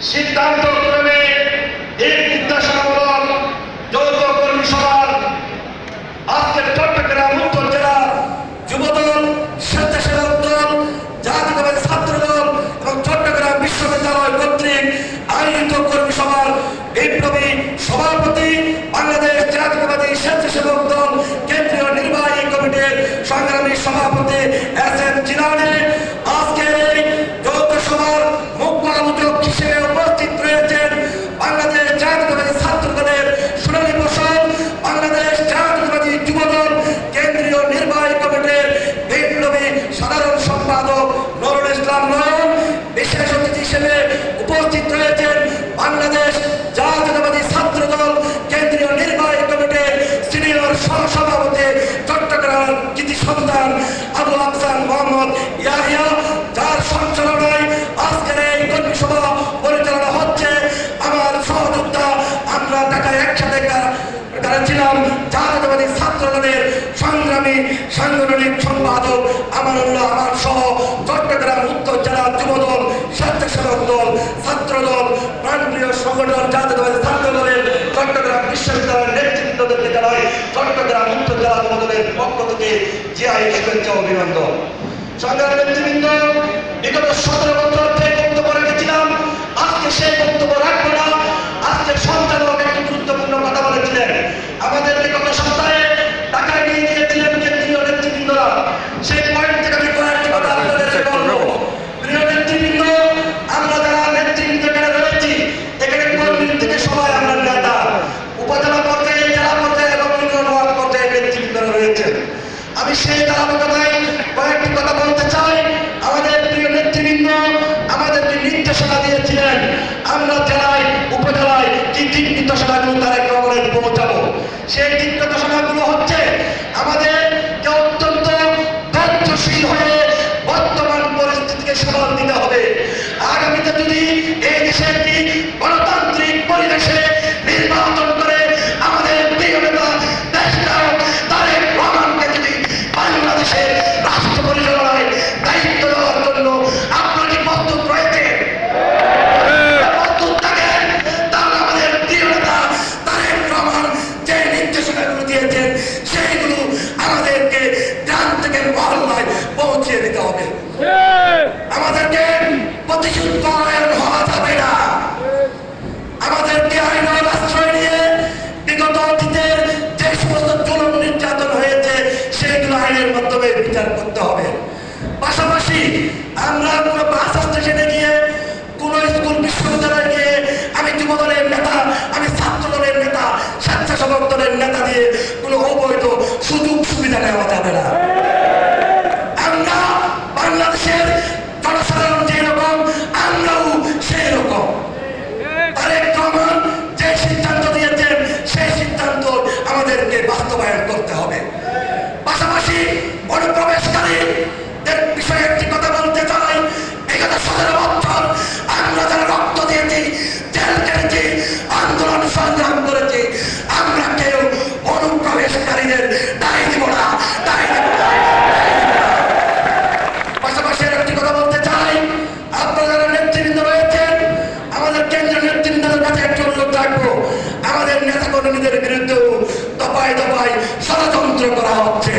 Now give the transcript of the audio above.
সিদ্ধান্ত ক্রমে এই বিদ্যাসাগর যৌথ কর্মী সভার আজকের চট্টগ্রাম উত্তর জেলার যুবদল, স্বেচ্ছাসেবক দল, জাতীয়তাবাদী ছাত্র দল এবং চট্টগ্রাম বিশ্ববিদ্যালয় কর্তৃক আয়োজিত কর্মী সভার বিপ্লবী সভাপতি, বাংলাদেশ জাতীয়তাবাদী স্বেচ্ছাসেবক দল কেন্দ্রীয় নির্বাহী কমিটির সংগ্রামী সভাপতি এস এম জিলানি বিশেষ অতিথি হিসেবে উপস্থিত রয়েছেন বাংলাদেশ জাতীয়তাবাদী ছাত্র কেন্দ্রীয় নির্বাহী কমিটির সিনিয়র সহসভাপতি চট্টগ্রাম কৃতি সন্তান আবু আফসান মোহাম্মদ যার সঞ্চালনায় আজকের সভা পরিচালনা হচ্ছে। আমার সহযোদ্ধা, আমরা ঢাকায় একসাথে তারা ছিলাম জাতীয়তাবাদী সংগ্রামী, সাংগঠনিক সম্পাদক আমার জিআই শুভেচ্ছা অভিনন্দন। সংগ্রাম নেতৃবৃন্দ বিগত সতেরো বছর যে বক্তব্য রেখেছিলাম। আজকে সেই বক্তব্য রাখব। নির্দেশনা দিয়েছিলেন। আমরা জেলায়, উপজেলায় কি দিক নির্দেশনাগুলো তারেক রহমানের পৌঁছাবো সেই দিক নির্দেশনাগুলো হচ্ছে আমাদের দিয়ে কোনো অবৈধ সুযোগ সুবিধা নেওয়া যাবে না। আমরা বাংলাদেশের জনসাধারণ যেরকম, আমরাও সেই রকম রহমান যে সিদ্ধান্ত দিয়েছেন, সেই সিদ্ধান্ত আমাদেরকে বাস্তবায়ন করতে হবে। আমাদের নেতা কর্মীদের বিরুদ্ধেও দফায় দফায় ষড়যন্ত্র করা হচ্ছে।